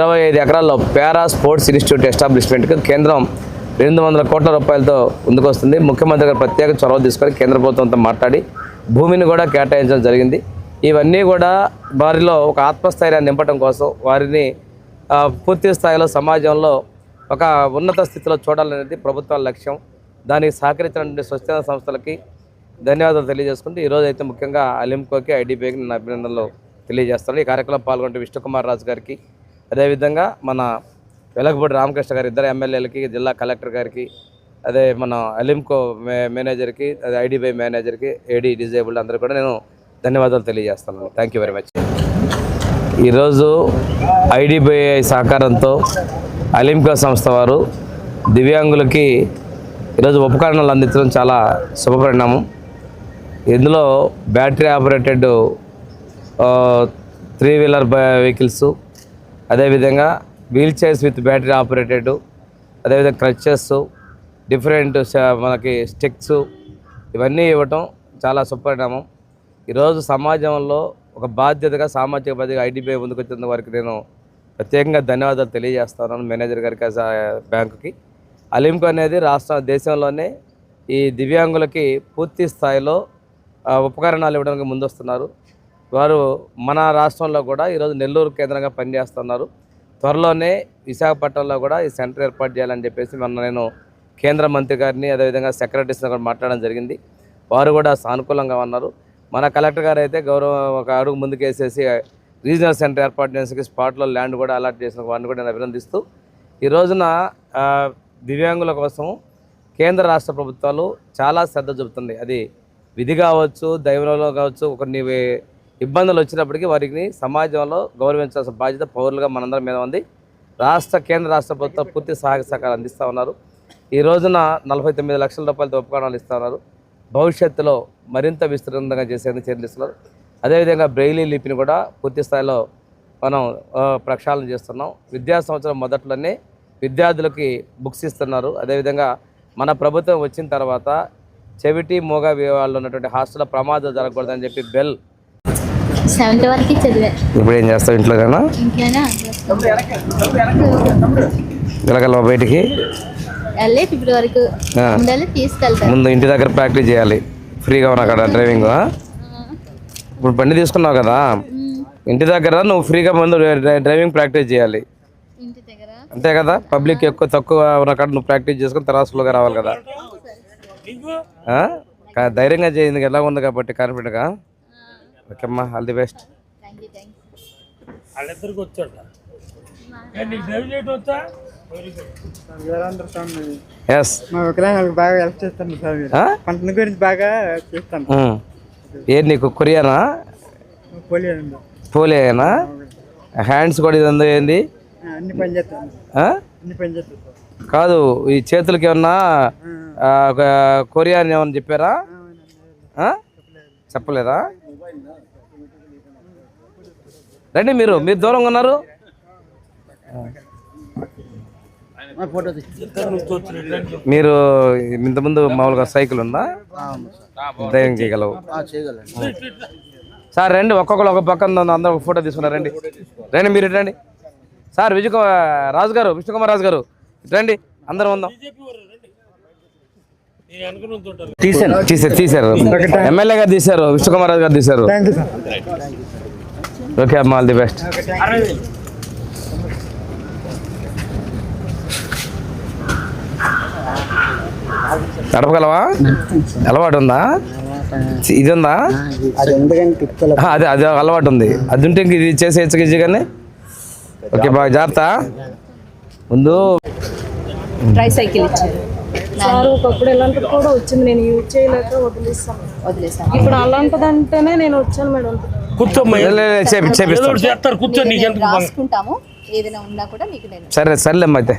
ఇరవై ఐదు ఎకరాల్లో పారా స్పోర్ట్స్ ఇన్స్టిట్యూట్ ఎస్టాబ్లిష్మెంట్కి కేంద్రం రెండు వందల కోట్ల రూపాయలతో ముందుకొస్తుంది. ముఖ్యమంత్రి గారు ప్రత్యేక చొరవ తీసుకొని కేంద్ర ప్రభుత్వంతో మాట్లాడి భూమిని కూడా కేటాయించడం జరిగింది. ఇవన్నీ కూడా వారిలో ఒక ఆత్మస్థైర్యాన్ని నింపడం కోసం వారిని పూర్తి స్థాయిలో సమాజంలో ఒక ఉన్నత స్థితిలో చూడాలనేది ప్రభుత్వాల లక్ష్యం. దానికి సహకరించినటువంటి స్వచ్ఛంద సంస్థలకి ధన్యవాదాలు తెలియజేసుకుంటూ ఈరోజు అయితే ముఖ్యంగా అలింకోకి ఐడిపిఐకి నేను అభినందనలు తెలియజేస్తాను ఈ కార్యక్రమం పాల్గొంటే విష్ణుకుమార్ రాజు గారికి అదేవిధంగా మన వెలగపూడి రామకృష్ణ గారి ఇద్దరు ఎమ్మెల్యేలకి జిల్లా కలెక్టర్ గారికి అదే మన అలింకో మే మేనేజర్కి అదే ఐడిబై మేనేజర్కి ఏడీ డిజేబుల్డ్ అందరూ కూడా నేను ధన్యవాదాలు తెలియజేస్తాను థ్యాంక్ యూ వెరీ మచ్ ఈరోజు ఐడిబిఐ సహకారంతో అలింకో సంస్థ వారు దివ్యాంగులకి ఈరోజు ఉపకరణాలు అందించడం చాలా శుభపరిణామం. ఇందులో battery operated three wheeler vehicles అదేవిధంగా wheelchairs with battery operated అదేవిధంగా క్రచెస్ డిఫరెంట్ మనకి స్టిక్స్ ఇవన్నీ ఇవ్వటం చాలా సుపరిణామం. ఈరోజు సమాజంలో ఒక బాధ్యతగా సామాజిక బాధ్యతగా ఐడిబిఐ ముందుకు వారికి నేను ప్రత్యేకంగా ధన్యవాదాలు తెలియజేస్తున్నాను మేనేజర్ గారికి ఆ బ్యాంకుకి. అలింకు అనేది రాష్ట్ర దేశంలోనే ఈ దివ్యాంగులకి పూర్తి స్థాయిలో ఉపకరణాలు ఇవ్వడానికి ముందొస్తున్నారు. వారు మన రాష్ట్రంలో కూడా ఈరోజు నెల్లూరు కేంద్రంగా పనిచేస్తున్నారు. త్వరలోనే విశాఖపట్నంలో కూడా ఈ సెంటర్ ఏర్పాటు చేయాలని చెప్పేసి మొన్న నేను కేంద్ర మంత్రి గారిని అదేవిధంగా సెక్రటరీస్ని కూడా మాట్లాడడం జరిగింది. వారు కూడా సానుకూలంగా ఉన్నారు. మన కలెక్టర్ గారు అయితే గౌరవం ఒక అడుగు ముందుకేసేసి రీజనల్ సెంటర్ ఏర్పాటు చేసేసి స్పాట్లో ల్యాండ్ కూడా అలాట్ చేసిన వారిని కూడా నేను అభినందిస్తూ ఈ రోజున దివ్యాంగుల కోసం కేంద్ర రాష్ట్ర ప్రభుత్వాలు చాలా శ్రద్ధ చూపుతుంది అది విధి కావచ్చు దైవంలో కావచ్చు కొన్ని వే- ఇబ్బందులు వచ్చినప్పటికీ వారికి సమాజంలో గౌరవించాల్సిన బాధ్యత పౌరులుగా మనందరి మీద ఉంది. రాష్ట్ర కేంద్ర రాష్ట్ర ప్రభుత్వం పూర్తి సహాయ సహకారం అందిస్తూ ఉన్నారు. ఈ రోజున నలభై తొమ్మిది లక్షల రూపాయలతో ఉపకరణాలు ఇస్తూ ఉన్నారు. భవిష్యత్తులో మరింత విస్తృతంగా చేసేందుకు చర్యలు ఇస్తున్నారు అదేవిధంగా బ్రెయిలీ లిపిని కూడా పూర్తి స్థాయిలో మనం ప్రక్షాళన చేస్తున్నాం. విద్యా సంవత్సరం మొదట్లోనే విద్యార్థులకి బుక్స్ ఇస్తున్నారు. అదేవిధంగా మన ప్రభుత్వం వచ్చిన తర్వాత చెవిటి మూగ వాళ్ళు ఉన్నటువంటి హాస్టల్లో ప్రమాదం జరగకూడదని చెప్పి బెల్ సెవెంత్ వరకు చదివా. ఇప్పుడు ఏం చేస్తావు ఇంట్లోనే? గలగల బయటికి? వెళ్ళి ఫిఫ్త్ వరకు. తీసుకెళ్తారు ముందు ఇంటి దగ్గర ప్రాక్టీస్ చేయాలి. ఫ్రీగా ఉన్నా కదా డ్రైవింగ్. ఇప్పుడు బండి తీసుకున్నావు కదా? ఇంటి దగ్గర నువ్వు ఫ్రీగా ముందు డ్రై- డ్రైవింగ్ ప్రాక్టీస్ చేయాలి. అంతే కదా? పబ్లిక్ ఎక్కువ తక్కువ ఉన్న కాడ నువ్వు ప్రాక్టీస్ చేసుకుని తర్వాత స్లోగా రావాలి కదా. ధైర్యంగా చేయింది ఎలా ఉంది కాబట్టి కాన్ఫిడెంట్గా ఓకే అమ్మా ఆల్ ది బెస్ట్ వాళ్ళిద్దరికి వచ్చాడు. ఎస్ మా వికలాంగులకు బాగా హెల్ప్ చేస్తాను సార్ మీరు. పంటల గురించి బాగా చేస్తాను. ఏది నీకు కొరియానా? ఉంది పోలేనా హ్యాండ్స్ కూడా ఇదంతా ఏంది? ఆ, అన్ని పని చేస్తాను. ఆ? అన్ని పని చేస్తాను సార్. కాదు ఈ చేతులకి ఏమన్నా కొరియా అని ఏమన్నా చెప్పారా? చెప్పలేదా? రండి మీరు మీరు దూరంగా ఉన్నారు. మీరు ఇంతకుముందు మామూలుగా సైకిల్ ఉందా? ధైర్యం చేయగలవు. సార్ రండి ఒక్కొక్కరు ఒక పక్కన అందరూ ఒక ఫోటో తీసుకున్నారు రండి. రండి మీరు రండి. సార్ విజయ్ రాజు గారు విష్ణుకుమార్ రాజు గారు రండి అందరం ఉందాం. తీసారు తీసారు. తీసారు ఎమ్మెల్యే గారు తీశారు విష్ణుకుమార్ గారు తీశారు ఓకే అమ్మా ఆల్ ది బెస్ట్. నడపగలవా? అలవాటు ఉందా ఇది ఉందా అది అదే అదే అలవాటు ఉంది అది ఉంటే ఇంక ఇది చేసేయచ్చు ఈజీగానే ఓకే బాగా జాగ్రత్త. ముందు ట్రై సైకిల్ ఇచ్చారు. సార్ ఒకప్పుడు ఇలాంటిది కూడా వచ్చింది. నేను యూజ్ చేయలేక వదిలేస్తాను వదిలేసాను ఇప్పుడు అలాంటిదంటేనే నేను వచ్చాను మేడం. కూర్చోమ్మా చేస్తారు? కూర్చో నీకు? రాసుకుంటాము. ఏదైనా ఉన్నా కూడా మీకు నేను సరే సర్లేమ్మా అయితే.